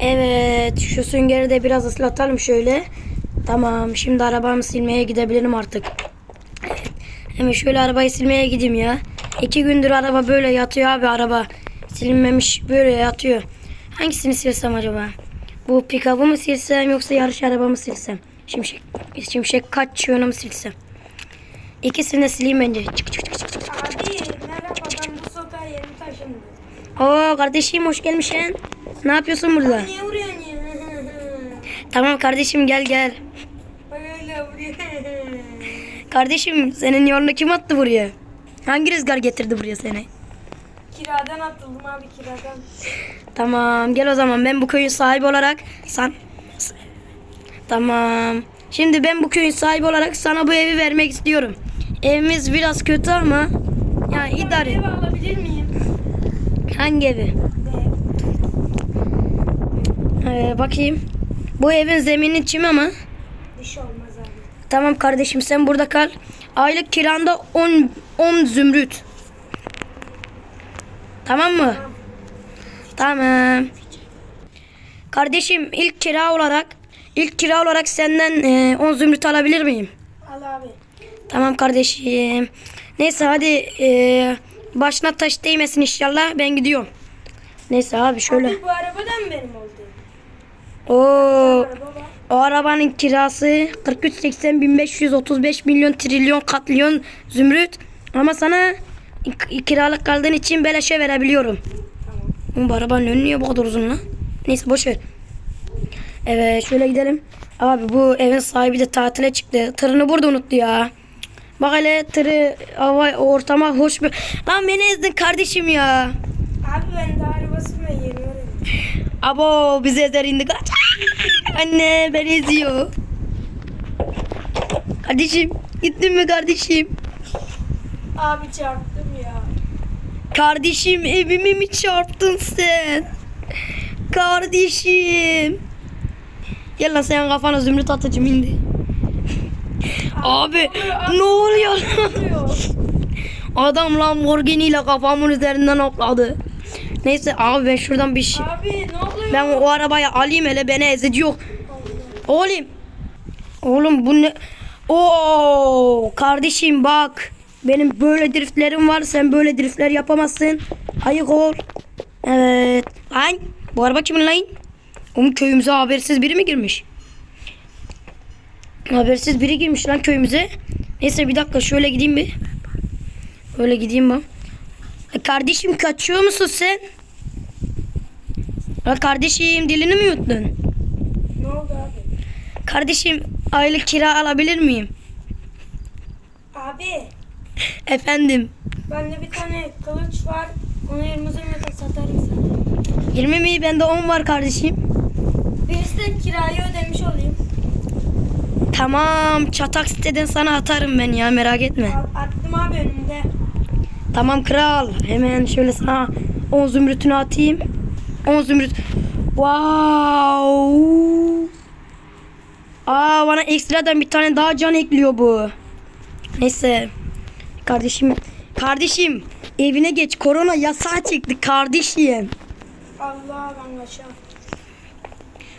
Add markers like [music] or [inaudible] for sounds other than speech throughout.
Evet şu süngeri de biraz ıslatalım şöyle. Tamam şimdi arabamı silmeye gidebilirim artık. Evet, Hemen şöyle arabayı silmeye gideyim ya. İki gündür araba böyle yatıyor abi araba. Silinmemiş böyle yatıyor. Hangisini silsem acaba? Bu pikabı mı silsem yoksa yarış araba mı silsem? Şimşek, şimşek kaçıyorunu mu silsem? İkisini de sileyim bence. Çık çık çık çık. çık. Abi merhaba ben bu sokağa yeni taşındım. Oo kardeşim hoş gelmişsin. Ne yapıyorsun burada? Niye vuruyorsun ya? [laughs] Tamam kardeşim gel gel. [laughs] Kardeşim senin yolunu kim attı buraya? Hangi rüzgar getirdi buraya seni? Kiradan atıldım abi kiradan. Tamam gel o zaman ben bu köyün sahibi olarak san Tamam. Şimdi ben bu köyün sahibi olarak sana bu evi vermek istiyorum. Evimiz biraz kötü ama yani idare. Ev alabilir miyim? Hangi evi? Ee, bakayım. Bu evin zemini çim ama. Bir şey olmaz abi. Tamam kardeşim sen burada kal. Aylık kiranda 10 10 zümrüt. Tamam mı? Tamam. Kardeşim ilk kira olarak ilk kira olarak senden e, 10 zümrüt alabilir miyim? Al abi. Tamam kardeşim. Neyse hadi e, başına taş değmesin inşallah ben gidiyorum. Neyse abi şöyle. Abi bu arabadan benim oldu. Oo, o arabanın kirası 4380 1535 milyon trilyon katlyon zümrüt. Ama sana kiralık kaldığın için beleşe verebiliyorum. Tamam. Bu arabanın önü niye bu kadar uzun lan? Neyse boş ver. Evet şöyle gidelim. Abi bu evin sahibi de tatile çıktı. Tırını burada unuttu ya. Bak hele tırı hava ortama hoş bir... Lan beni ezdin kardeşim ya. Abi ben de arabasını yeni öğrendim. Abo bizi ezer indik. [laughs] Anne beni eziyor. Kardeşim gittin mi kardeşim? Abi çarptım ya. Kardeşim evimi mi çarptın sen? Kardeşim. Gel lan sen kafana zümrüt atıcım indi. Abi ne oluyor? Vuruyor. Adam Lamborghini ile kafamın üzerinden hopladı. Neyse abi ben şuradan bir şey... Abi ne oluyor? Ben o arabayı alayım hele beni ezici yok. Oğlum. Oğlum bu ne? Oo kardeşim bak. Benim böyle driftlerim var. Sen böyle driftler yapamazsın. Ayık ol. Evet. Lan bu araba kimin lan? Oğlum köyümüze habersiz biri mi girmiş? Habersiz biri girmiş lan köyümüze. Neyse bir dakika şöyle gideyim bir. Öyle gideyim ben. E, Kardeşim kaçıyor musun sen? Kardeşim dilini mi yuttun? Ne oldu abi? Kardeşim aylık kira alabilir miyim? Abi [laughs] Efendim. bende bir tane kılıç var. Onu 20 zümrüte satarım sana. 20 mi? Bende 10 var kardeşim. Birisi de kirayı ödemiş olayım. Tamam. Çatak siteden sana atarım ben ya merak etme. Attım abi önümde. Tamam kral. Hemen şöyle sana 10 zümrütünü atayım. 10 zümrüt. Wow. Aa bana ekstradan bir tane daha can ekliyor bu. Neyse. Kardeşim. Kardeşim. Evine geç. Korona yasağı çekti kardeşim. Allah ben kaçam.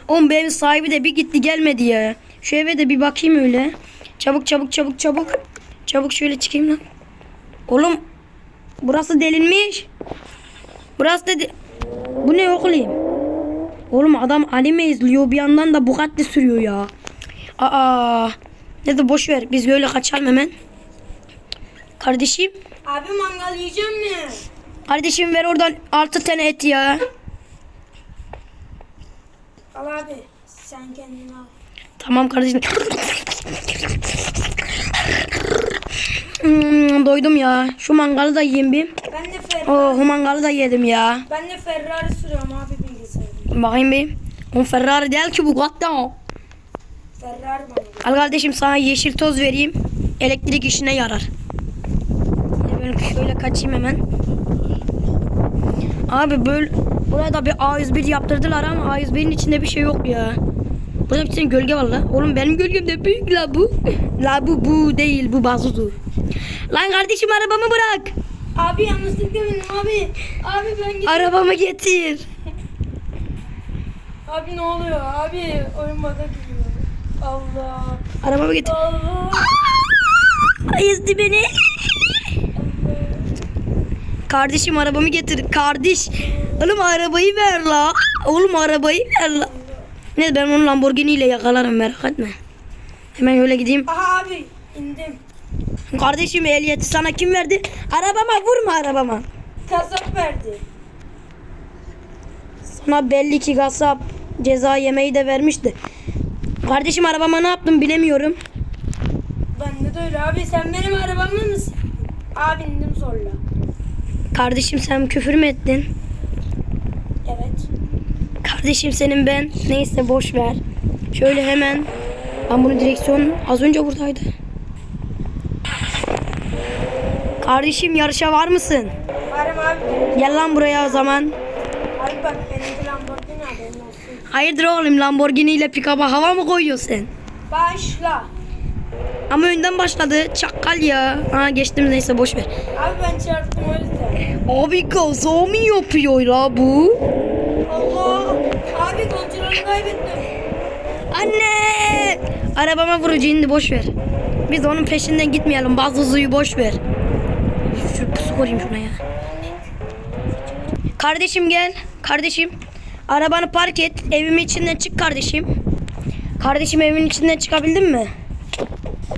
Oğlum bu evin sahibi de bir gitti gelmedi ya. Şu eve de bir bakayım öyle. Çabuk çabuk çabuk çabuk. Çabuk şöyle çıkayım lan. Oğlum burası delinmiş. Burası da de- Bu ne oğlum? Oğlum adam anime izliyor bir yandan da Bugatti sürüyor ya. Aa. Ne de boş ver. Biz böyle kaçalım hemen. Kardeşim. Abi mangal yiyeceğim mi? Kardeşim ver oradan 6 tane et ya. Al abi. Sen kendin al. Tamam kardeşim. Hmm, doydum ya. Şu mangalı da yiyeyim bir. Ben de Ferrari, Oh, o mangalı da yedim ya. ben de Ferrari sürüyorum abi bilgisayarda. Bakayım bir. O Ferrari değil ki bu Bugatti o. Ferrari bana. Al kardeşim sana yeşil toz vereyim. Elektrik işine yarar. Ben şöyle kaçayım hemen. Abi böyle burada bir A101 yaptırdılar ama A101'in içinde bir şey yok ya. Burada bir tane gölge var la. Oğlum benim gölgem de büyük la bu. La bu bu değil bu bazudu. Lan kardeşim arabamı bırak. Abi yanlışlıkla benim abi. Abi ben gidiyorum. Arabamı getir. Abi ne oluyor? Abi oyun bana giriyor. Allah. Arabamı getir. Allah. Ezdi beni. Kardeşim arabamı getir. Kardeş. Oğlum arabayı ver la. Oğlum arabayı ver la. Ne ben onu Lamborghini ile yakalarım merak etme. Hemen öyle gideyim. Aha abi indim. Kardeşim ehliyeti sana kim verdi? Arabama vurma arabama. Kasap verdi. Sana belli ki gasap ceza yemeği de vermişti. Kardeşim arabama ne yaptım bilemiyorum. Bende de öyle abi sen benim arabamda mısın? Abi indim zorla. Kardeşim sen küfür mü ettin? Kardeşim senin ben. Neyse boş ver. Şöyle hemen. Ben bunu direksiyon az önce buradaydı. Kardeşim yarışa var mısın? Varım abi. Gel lan buraya o zaman. Abi bak benimki Lamborghini haberin olsun. Hayırdır oğlum Lamborghini ile pick-up'a hava mı koyuyorsun sen? Başla. Ama önden başladı. Çakal ya. Ha geçtim neyse boş ver. Abi ben çarptım o yüzden. Abi kaza mı yapıyor la bu? Allah. Abi kontrolü kaybettim. Anne! Arabama vurucu indi boş ver. Biz onun peşinden gitmeyelim. Bazı boş ver. Şu pusu koyayım şuna ya. Kardeşim gel. Kardeşim. Arabanı park et. Evimin içinden çık kardeşim. Kardeşim evin içinden çıkabildin mi?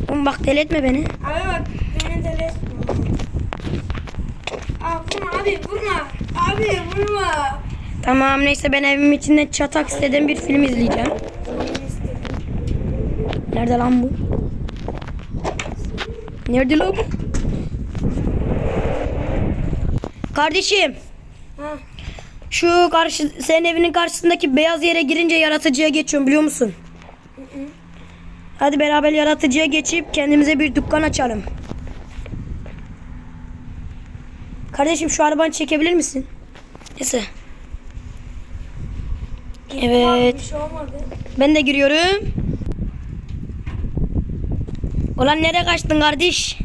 Oğlum bak deli etme beni. Abi bak beni deli etme. Aa, vurma abi vurma. Abi vurma. Tamam neyse ben evimin içinden çatak istediğim bir film izleyeceğim. Nerede lan bu? Nerede lan bu? Kardeşim Ha. şu karşı senin evinin karşısındaki beyaz yere girince yaratıcıya geçiyorum biliyor musun? Hadi beraber yaratıcıya geçip kendimize bir dükkan açalım. Kardeşim şu arabanı çekebilir misin? Neyse. Evet. Bir şey olmadı. Ben de giriyorum. Ulan nereye kaçtın kardeş?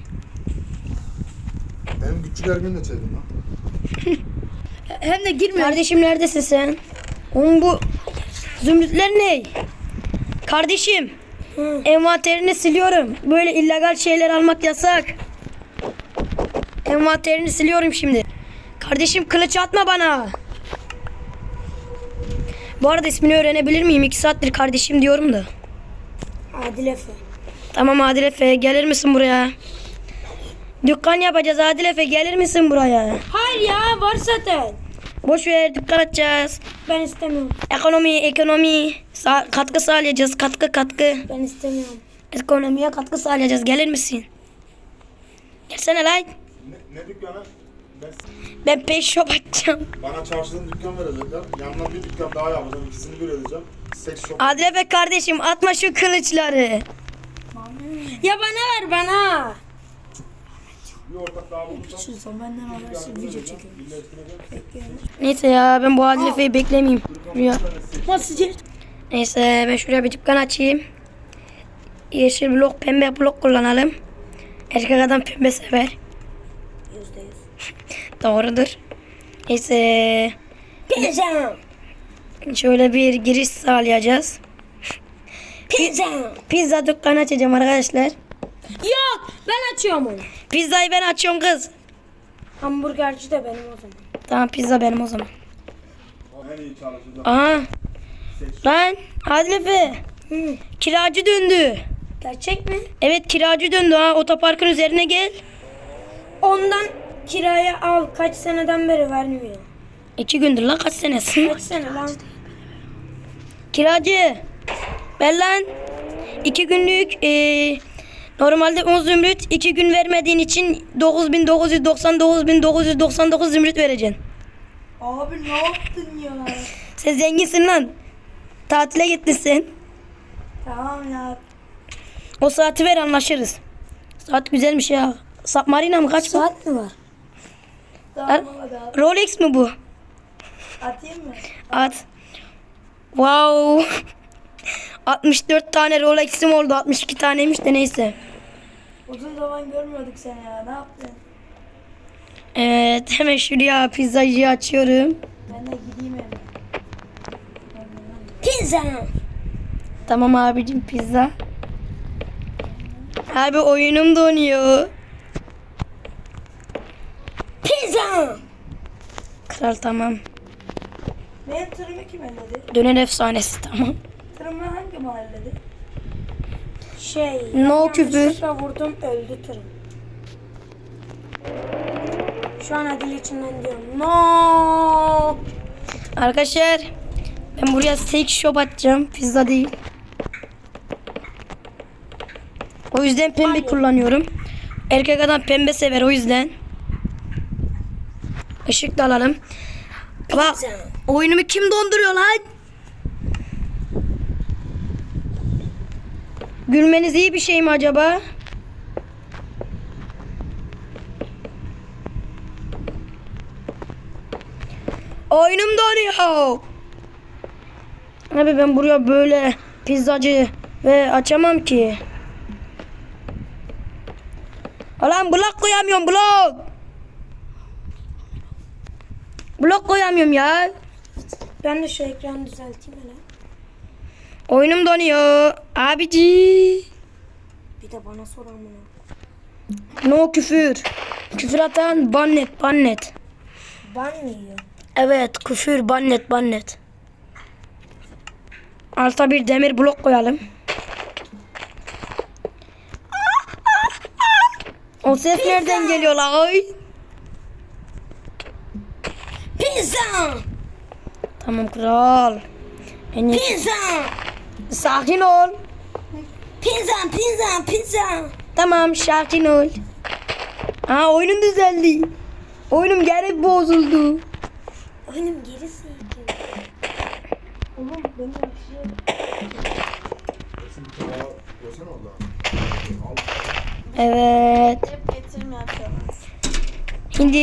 Benim küçük Ergün de çektim lan. [laughs] Hem de girmiyor. Kardeşim neredesin sen? Oğlum bu zümrütler ne? Kardeşim. Envanterini siliyorum. Böyle illegal şeyler almak yasak. Envanterini siliyorum şimdi. Kardeşim kılıç atma bana. Bu arada ismini öğrenebilir miyim? İki saattir kardeşim diyorum da. Adil Efe. Tamam Adil Efe gelir misin buraya? Dükkan yapacağız Adil Efe gelir misin buraya? Hayır ya var zaten. Boş ver dükkan açacağız. Ben istemiyorum. Ekonomi ekonomi Sa- katkı sağlayacağız katkı katkı. Ben istemiyorum. Ekonomiye katkı sağlayacağız gelir misin? Gelsene lan. Ne, ne dükkanı? Ben, shop açacağım. bana çarşıdan dükkan verecekler. Yanına bir dükkan daha yapacağım. İkisini bir edeceğim. Seks shop. Adil Efe kardeşim atma şu kılıçları. Ya bana ver bana. Bir ortak daha bulursam. Son benden habersiz video çekiyorum. Neyse ya ben bu Adil Efe'yi beklemeyeyim. Ya. Nasıl cer? Neyse ben şuraya bir dükkan açayım. Yeşil blok pembe blok kullanalım. Erkek adam pembe sever. Doğrudur. Neyse Pizza. şöyle bir giriş sağlayacağız. Pizza. Pizza dükkanı açacağım arkadaşlar. Yok ben açıyorum onu. Pizzayı ben açıyorum kız. Hamburgerci de benim o zaman. Tamam pizza benim o zaman. En iyi çalışacak. Aha. Lan Adil Efe. Hı. Kiracı döndü. Gerçek mi? Evet kiracı döndü ha. Otoparkın üzerine gel. Ondan kiraya al. Kaç seneden beri vermiyor. İki gündür lan kaç senesi? Kaç sene lan? Kiracı. Ben lan. iki günlük eee, normalde 10 zümrüt iki gün vermediğin için 9999.999 zümrüt vereceksin. Abi ne yaptın ya? [laughs] Sen zenginsin lan. Tatile gittin sen. tamam ya. O saati ver anlaşırız. Saat güzelmiş ya. Submarina mı kaç? Saat mi var? Abi. Rolex mi bu? Atayım mı? At. Wow. [laughs] 64 tane Rolex'im oldu. 62 taneymiş de neyse. Uzun zaman görmüyorduk seni ya. Ne yaptın? Evet hemen şuraya pizzacıyı açıyorum. Ben de gideyim eve. Pizza. Tamam abicim pizza. Abi oyunum donuyor. Pizza. Kral tamam. Benim tırımı kim elledi? Döner efsanesi tamam. Tırımı hangi mahallede? Şey. No küfür. vurdum öldü tırım. Şu an adil içinden diyorum. No. Arkadaşlar ben buraya steak shop açacağım. Pizza değil. O yüzden pembe kullanıyorum. Erkek adam pembe sever o yüzden. Işık da alalım. Bak oyunumu kim donduruyor lan? Gülmeniz iyi bir şey mi acaba? Oyunum donuyor. Abi ben buraya böyle pizzacı ve açamam ki. Ulan blok koyamıyorum blok. Blok koyamıyorum ya. Ben de şu ekranı düzelteyim hele. Oyunum donuyor. Abici. Bir de bana soran bunu. No küfür. Küfür atan bannet bannet. Ben mi yiyor? Evet küfür bannet bannet. Alta bir demir blok koyalım. O ses nereden geliyor la oy? Pizza. Tamam kral. En iyi- Pizza. Sakin ol. Pizza, pizza, pizza. Tamam sakin ol. Aa oyunun düzeldi. Oyunum geri bozuldu. Oyunum geri sildi. Oğlum beni. Al. Evet. Şimdi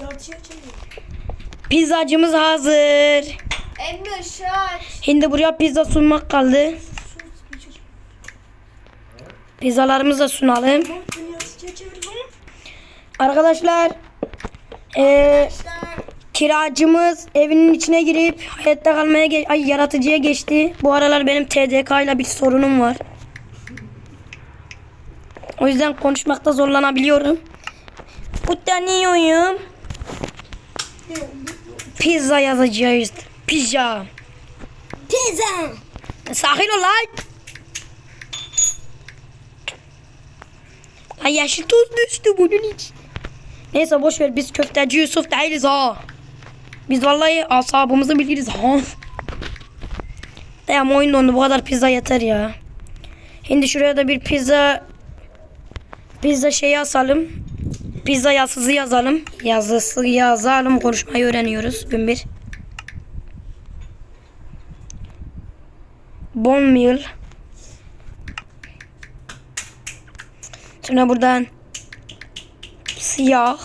Yalçıya çevir. Pizzacımız hazır. Emre şaş. Şimdi buraya pizza sunmak kaldı. Pizzalarımızı da sunalım. Arkadaşlar eee kiracımız evinin içine girip hayatta kalmaya ge- ay yaratıcıya geçti. Bu aralar benim TDK ile bir sorunum var. O yüzden konuşmakta zorlanabiliyorum. Utanıyorum. Pizza yazacağız. Pizza. Pizza. Sakin ol lan. Ay yeşil tuz düştü bunun için. Neyse boş ver biz köfteci Yusuf değiliz ha. Biz vallahi asabımızı biliriz ha. Tamam oyun dondu bu kadar pizza yeter ya. Şimdi şuraya da bir pizza pizza şeyi asalım. Pizza yazısı yazalım. Yazısı yazalım konuşmayı öğreniyoruz gün bir. Bon meal. Sonra buradan siyah.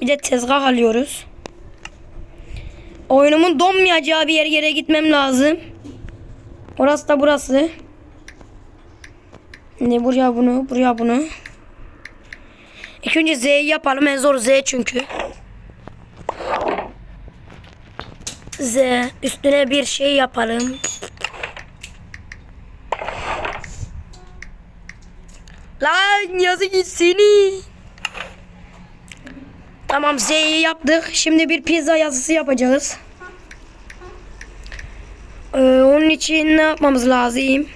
Bir de tezgah alıyoruz. Oyunumun donmayacağı bir yere, yere gitmem lazım. Orası da burası. Ne buraya bunu, buraya bunu. İlk önce Z'yi yapalım. En zor Z çünkü. Z. Üstüne bir şey yapalım. Lan yazı gitsini. Tamam Z'yi yaptık. Şimdi bir pizza yazısı yapacağız. Ee, onun için ne yapmamız lazım?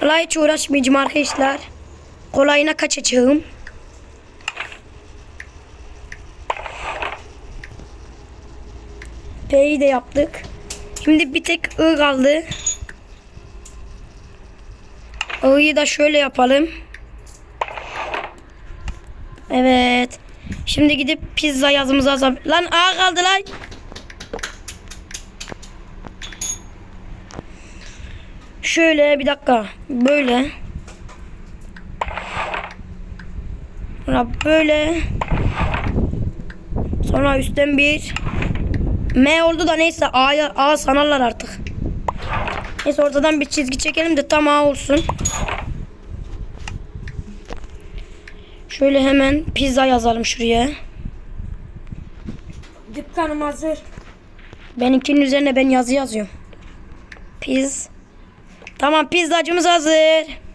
Kolay hiç uğraşmayacağım arkadaşlar. Kolayına kaçacağım. P'yi de yaptık. Şimdi bir tek I kaldı. I'yı da şöyle yapalım. Evet. Şimdi gidip pizza yazımızı yazalım. Lan A kaldı lan. Şöyle bir dakika. Böyle. Sonra böyle. Sonra üstten bir. M oldu da neyse A'ya A sanarlar artık. Neyse ortadan bir çizgi çekelim de tam A olsun. Şöyle hemen pizza yazalım şuraya. Dükkanım hazır. Benimkinin üzerine ben yazı yazıyorum. Piz. Tamam pizzacımız hazır.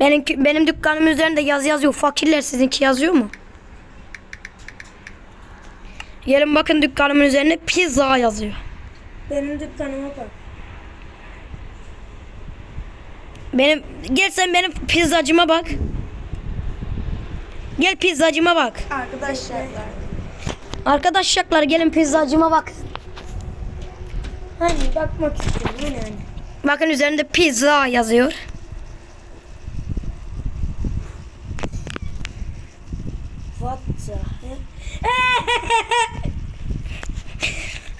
Benim benim dükkanımın üzerinde yazı yazıyor. Fakirler sizinki yazıyor mu? Gelin bakın dükkanımın üzerine pizza yazıyor. Benim dükkanıma bak. Benim gel sen benim pizzacıma bak. Gel pizzacıma bak. Arkadaşlar. Arkadaşlar gelin pizzacıma bak. Hani bakmak istiyorum hani hani. Bakın üzerinde pizza yazıyor.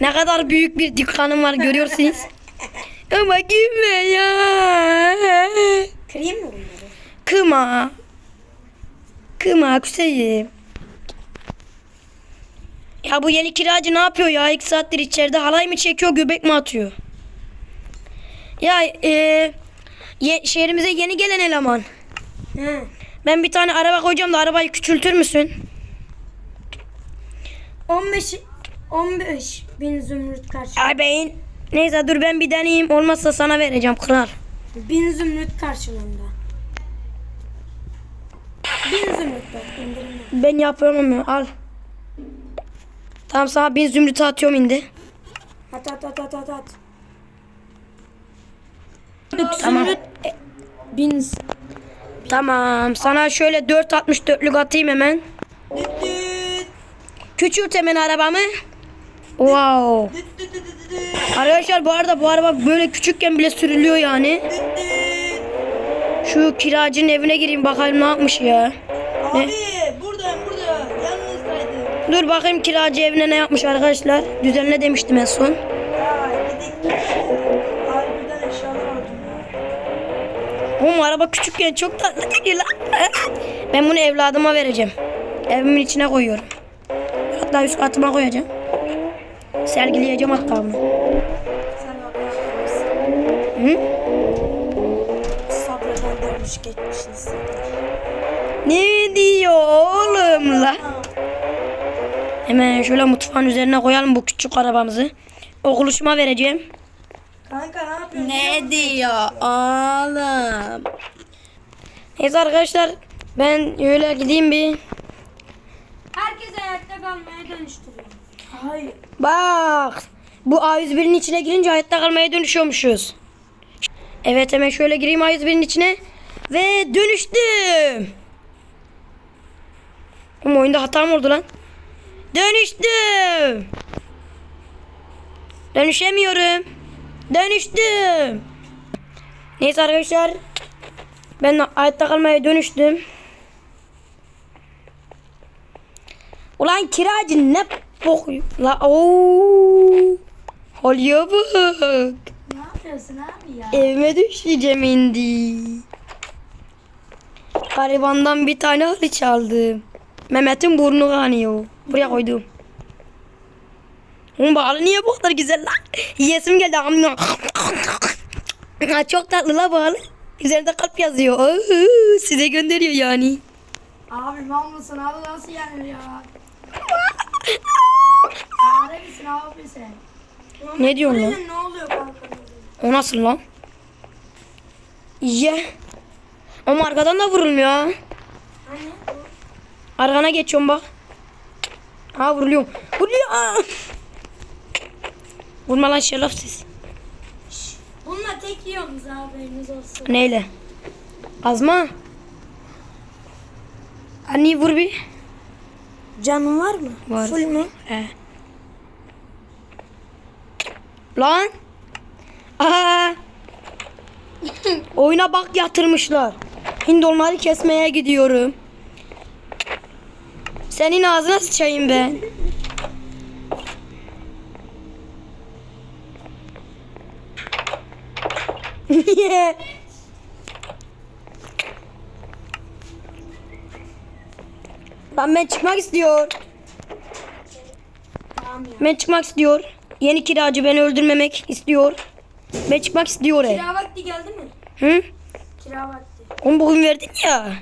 Ne kadar büyük bir dükkanım var görüyorsunuz. Ama gülme ya. Kırayım mı bunları? Kıma. Kıma Hüseyin. Ya bu yeni kiracı ne yapıyor ya? İki saattir içeride halay mı çekiyor göbek mi atıyor? Ya e, ye- şehrimize yeni gelen eleman. He. Ben bir tane araba koyacağım da arabayı küçültür müsün? 15 15 bin zümrüt karşı. Ay beyin. Neyse dur ben bir deneyeyim. Olmazsa sana vereceğim kral. Bin zümrüt karşılığında. Bin zümrüt bak. Ben yapıyorum onu al. Tamam sana bin zümrütü atıyorum indi. At at at at at at. Tamam. Zümrüt e, bin Tamam sana şöyle 4.64'lük atayım hemen. düt düt. Küçült hemen arabamı. Wow. Arkadaşlar bu arada bu araba böyle küçükken bile sürülüyor yani. Şu kiracının evine gireyim bakalım ne yapmış ya. Abi buradayım burada. Yalnızdaydım. Dur bakayım kiracı evine ne yapmış arkadaşlar. Düzenle demiştim en son. Oğlum araba küçükken çok tatlı geliyor lan. Ben bunu evladıma vereceğim. Evimin içine koyuyorum. Hatta üst katıma koyacağım. Sergileyeceğim hatta bunu. Hı? Sabreden dönmüş geçmişiz. Ne diyor oğlum la? Hemen şöyle mutfağın üzerine koyalım bu küçük arabamızı. Okuluşuma vereceğim. Kanka ne yapıyorsun? Ne diyor oğlum? Neyse arkadaşlar ben öyle gideyim bir. Herkes ayakta kalmaya dönüştürüyor. Hayır. Bak bu A101'in içine girince hayatta kalmaya dönüşüyormuşuz. Evet hemen şöyle gireyim A101'in içine. Ve dönüştüm. Ama oyunda hata mı oldu lan? Dönüştüm. Dönüşemiyorum. Dönüştüm. Neyse arkadaşlar. Ben hayatta kalmaya dönüştüm. Ulan kiracı ne bok la ooo. Halıya bak. Ne yapıyorsun abi ya? Evime düşeceğim indi. Garibandan bir tane halı çaldım. Mehmet'in burnu kanıyor. Buraya koydum. Oğlum bu halı niye bu kadar güzel lan? Yiyesim geldi. Çok tatlı la bu halı. Üzerinde kalp yazıyor. Size gönderiyor yani. Abi mal mısın abi nasıl yenir ya? Abi sen? Ne diyorsun lan? Ne oluyor kanka? O nasıl lan? Ye. Ama arkadan da vurulmuyor ha. Hani? Arkana geçiyorum bak. Ha vuruluyorum. Vuruyor. Aa! Vurma lan şerefsiz. Bununla tek yiyorsunuz haberiniz olsun. Neyle? Azma. Anne vur bir. Canın var mı? Var. Full mü? He. Lan. Aa. [laughs] Oyuna bak yatırmışlar. Hindi onları kesmeye gidiyorum. Senin ağzına sıçayım ben. Niye? [laughs] [laughs] Lan ben çıkmak istiyor. Tamam ya. Ben çıkmak istiyor. Yeni kiracı beni öldürmemek istiyor. Ben çıkmak istiyor. Kira vakti geldi mi? Hı? Kira vakti. Onu bugün verdin ya.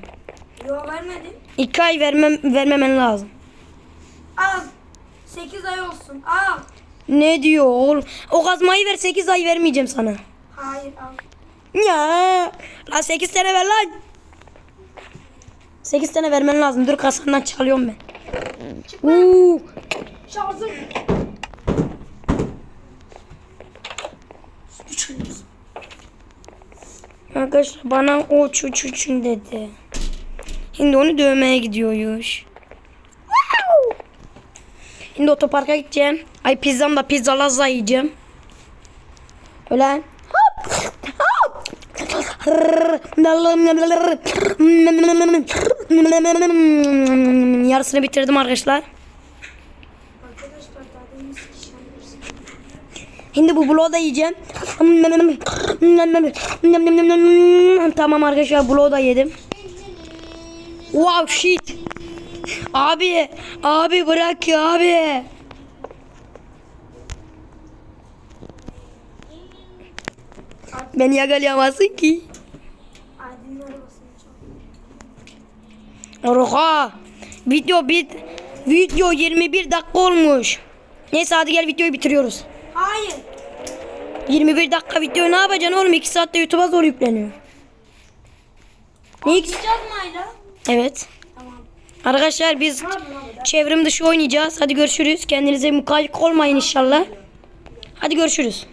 Yo vermedim. İki ay vermem, vermemen lazım. Al. 8 ay olsun. Al. Ne diyor oğlum? O kazmayı ver 8 ay vermeyeceğim sana. Hayır al. Ya. Lan 8 tane ver lan. 8 tane vermen lazım. Dur kasandan çalıyorum ben. Uuu. Şarjım. Arkadaşlar bana o çuçuçun dedi. Şimdi onu dövmeye gidiyoruz. Şimdi otoparka gideceğim. Ay pizzam da pizza lazla yiyeceğim. Öyle. Hop. Hop. Yarısını bitirdim arkadaşlar. Şimdi bu bloğu da yiyeceğim. Tamam arkadaşlar bloğu da yedim. Wow shit. Abi, abi bırak ya abi. Beni yakalayamazsın ki. Oha. Video bit. Video 21 dakika olmuş. Neyse hadi gel videoyu bitiriyoruz. Hayır. 21 dakika video ne yapacaksın oğlum? 2 saatte YouTube'a zor yükleniyor. Ne? Mi Ayla? Evet. Tamam. Arkadaşlar biz çevrim dışı oynayacağız. Hadi görüşürüz. Kendinize mukayyet olmayın inşallah. Hadi görüşürüz.